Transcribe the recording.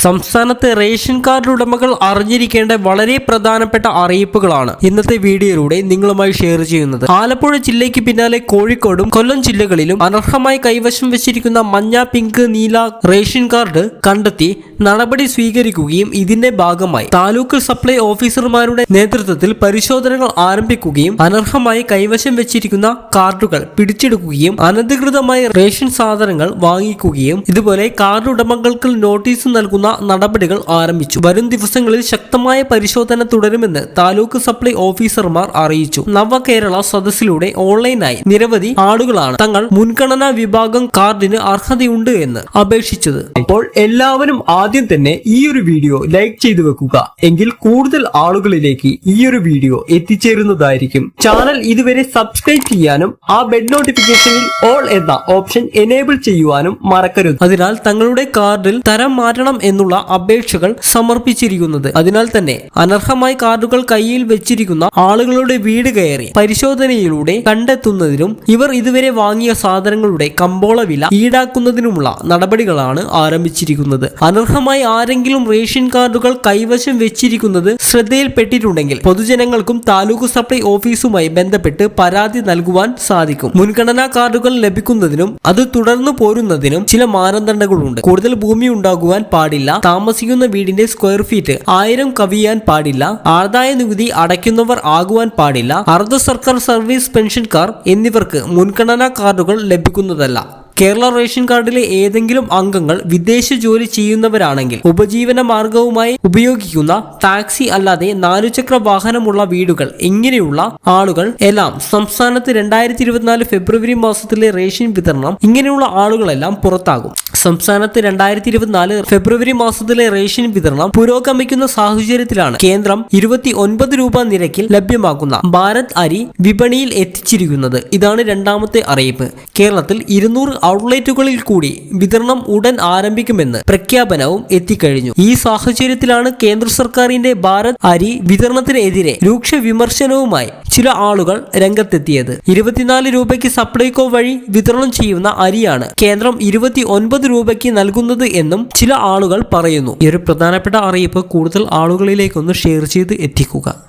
സംസ്ഥാനത്തെ ration card ഉടമകൾ അറിഞ്ഞിരിക്കേണ്ട വളരെ പ്രധാനപ്പെട്ട അറിയിപ്പുകളാണ് ഇന്നത്തെ വീഡിയോയിലൂടെ നിങ്ങളുമായി ഷെയർ ചെയ്യുന്നത്. ആലപ്പുഴ ജില്ലയ്ക്ക് പിന്നാലെ കോഴിക്കോടും കൊല്ലം ജില്ലകളിലും അനർഹമായി കൈവശം വെച്ചിരിക്കുന്ന മഞ്ഞ പിങ്ക് നീല റേഷൻ കാർഡ് കണ്ടെത്തി നടപടി സ്വീകരിക്കുകയും ഇതിന്റെ ഭാഗമായി താലൂക്ക് സപ്ലൈ ഓഫീസർമാരുടെ നേതൃത്വത്തിൽ പരിശോധനകൾ ആരംഭിക്കുകയും അനർഹമായി കൈവശം വെച്ചിരിക്കുന്ന കാർഡുകൾ പിടിച്ചെടുക്കുകയും അനധികൃതമായി റേഷൻ സാധനങ്ങൾ വാങ്ങിക്കുകയും ഇതുപോലെ കാർഡ് ഉടമകൾക്ക് നോട്ടീസ് നൽകുന്ന നടപടികൾ ആരംഭിച്ചു. വരും ദിവസങ്ങളിൽ ശക്തമായ പരിശോധന തുടരുമെന്ന് താലൂക്ക് സപ്ലൈ ഓഫീസർമാർ അറിയിച്ചു. നവകേരള സദസ്സിലൂടെ ഓൺലൈനായി നിരവധി ആളുകളാണ് തങ്ങൾ മുൻഗണനാ വിഭാഗം കാർഡിന് അർഹതയുണ്ട് എന്ന് അപേക്ഷിച്ചത്. അപ്പോൾ എല്ലാവരും ആദ്യം തന്നെ ഈ ഒരു വീഡിയോ ലൈക്ക് ചെയ്തു വെക്കുക. എങ്കിൽ കൂടുതൽ ആളുകളിലേക്ക് ഈ ഒരു വീഡിയോ എത്തിച്ചേരുന്നതായിരിക്കും. ചാനൽ ഇതുവരെ സബ്സ്ക്രൈബ് ചെയ്യാനും ആ ബെഡ് നോട്ടിഫിക്കേഷനിൽ ഓൾ എന്ന ഓപ്ഷൻ എനേബിൾ ചെയ്യുവാനും മറക്കരുത്. അതിനാൽ തങ്ങളുടെ കാർഡിൽ തരം മാറ്റണം എന്നുള്ള അപേക്ഷകൾ സമർപ്പിച്ചിരിക്കുന്നത്. അതിനാൽ തന്നെ അനർഹമായി കാർഡുകൾ കയ്യിൽ വെച്ചിരിക്കുന്ന ആളുകളുടെ വീട് കയറി പരിശോധനയിലൂടെ കണ്ടെത്തുന്നതിനും ഇവർ ഇതുവരെ വാങ്ങിയ സാധനങ്ങളുടെ കമ്പോള വില ഈടാക്കുന്നതിനുമുള്ള നടപടികളാണ് ആരംഭിച്ചിരിക്കുന്നത്. അനർഹമായി ആരെങ്കിലും റേഷൻ കാർഡുകൾ കൈവശം വെച്ചിരിക്കുന്നത് ശ്രദ്ധയിൽപ്പെട്ടിട്ടുണ്ടെങ്കിൽ പൊതുജനങ്ങൾക്കും താലൂക്ക് സപ്ലൈ ഓഫീസുമായി ബന്ധപ്പെട്ട് പരാതി നൽകുവാൻ സാധിക്കും. മുൻഗണനാ കാർഡുകൾ ലഭിക്കുന്നതിനും അത് തുടർന്നു പോരുന്നതിനും ചില മാനദണ്ഡങ്ങളുണ്ട്. കൂടുതൽ ഭൂമി ഉണ്ടാകുവാൻ പാടില്ല. താമസിക്കുന്ന വീടിന്റെ സ്ക്വയർ ഫീറ്റ് ആയിരം കവിയാൻ പാടില്ല. ആദായ നികുതി അടയ്ക്കുന്നവർ ആകുവാൻ പാടില്ല. അർദ്ധ സർക്കാർ സർവീസ് പെൻഷൻകാർ എന്നിവർക്ക് മുൻഗണനാ കാർഡുകൾ ലഭിക്കുന്നതല്ല. കേരള റേഷൻ കാർഡിലെ ഏതെങ്കിലും അംഗങ്ങൾ വിദേശ ജോലി ചെയ്യുന്നവരാണെങ്കിൽ ഉപജീവന മാർഗവുമായി ഉപയോഗിക്കുന്ന ടാക്സി അല്ലാതെ നാലുചക്ര വാഹനമുള്ള വീടുകൾ ഇങ്ങനെയുള്ള ആളുകൾ എല്ലാം സംസ്ഥാനത്ത് രണ്ടായിരത്തി ഫെബ്രുവരി മാസത്തിലെ റേഷൻ വിതരണം ഇങ്ങനെയുള്ള ആളുകളെല്ലാം പുറത്താകും. സംസ്ഥാനത്ത് രണ്ടായിരത്തി ഇരുപത്തിനാല് ഫെബ്രുവരി മാസത്തിലെ റേഷൻ വിതരണം പുരോഗമിക്കുന്ന സാഹചര്യത്തിലാണ് കേന്ദ്രം ഇരുപത്തി ഒൻപത് രൂപ നിരക്കിൽ ലഭ്യമാക്കുന്ന ഭാരത് അരി വിപണിയിൽ എത്തിച്ചിരിക്കുന്നത്. ഇതാണ് രണ്ടാമത്തെ അറിയിപ്പ്. കേരളത്തിൽ ഇരുന്നൂറ് ഔട്ട്ലെറ്റുകളിൽ കൂടി വിതരണം ഉടൻ ആരംഭിക്കുമെന്ന് പ്രഖ്യാപനവും എത്തിക്കഴിഞ്ഞു. ഈ സാഹചര്യത്തിലാണ് കേന്ദ്ര സർക്കാരിന്റെ ഭാരത് അരി വിതരണത്തിനെതിരെ രൂക്ഷ വിമർശനവുമായി ചില ആളുകൾ രംഗത്തെത്തിയത്. ഇരുപത്തിനാല് രൂപയ്ക്ക് സപ്ലൈകോ വഴി വിതരണം ചെയ്യുന്ന അരിയാണ് കേന്ദ്രം ഇരുപത്തി ഒൻപത് രൂപയ്ക്ക് നൽകുന്നത് എന്നും ചില ആളുകൾ പറയുന്നു. ഈ ഒരു പ്രധാനപ്പെട്ട അറിയിപ്പ് കൂടുതൽ ആളുകളിലേക്കൊന്ന് ഷെയർ ചെയ്ത് എത്തിക്കുക.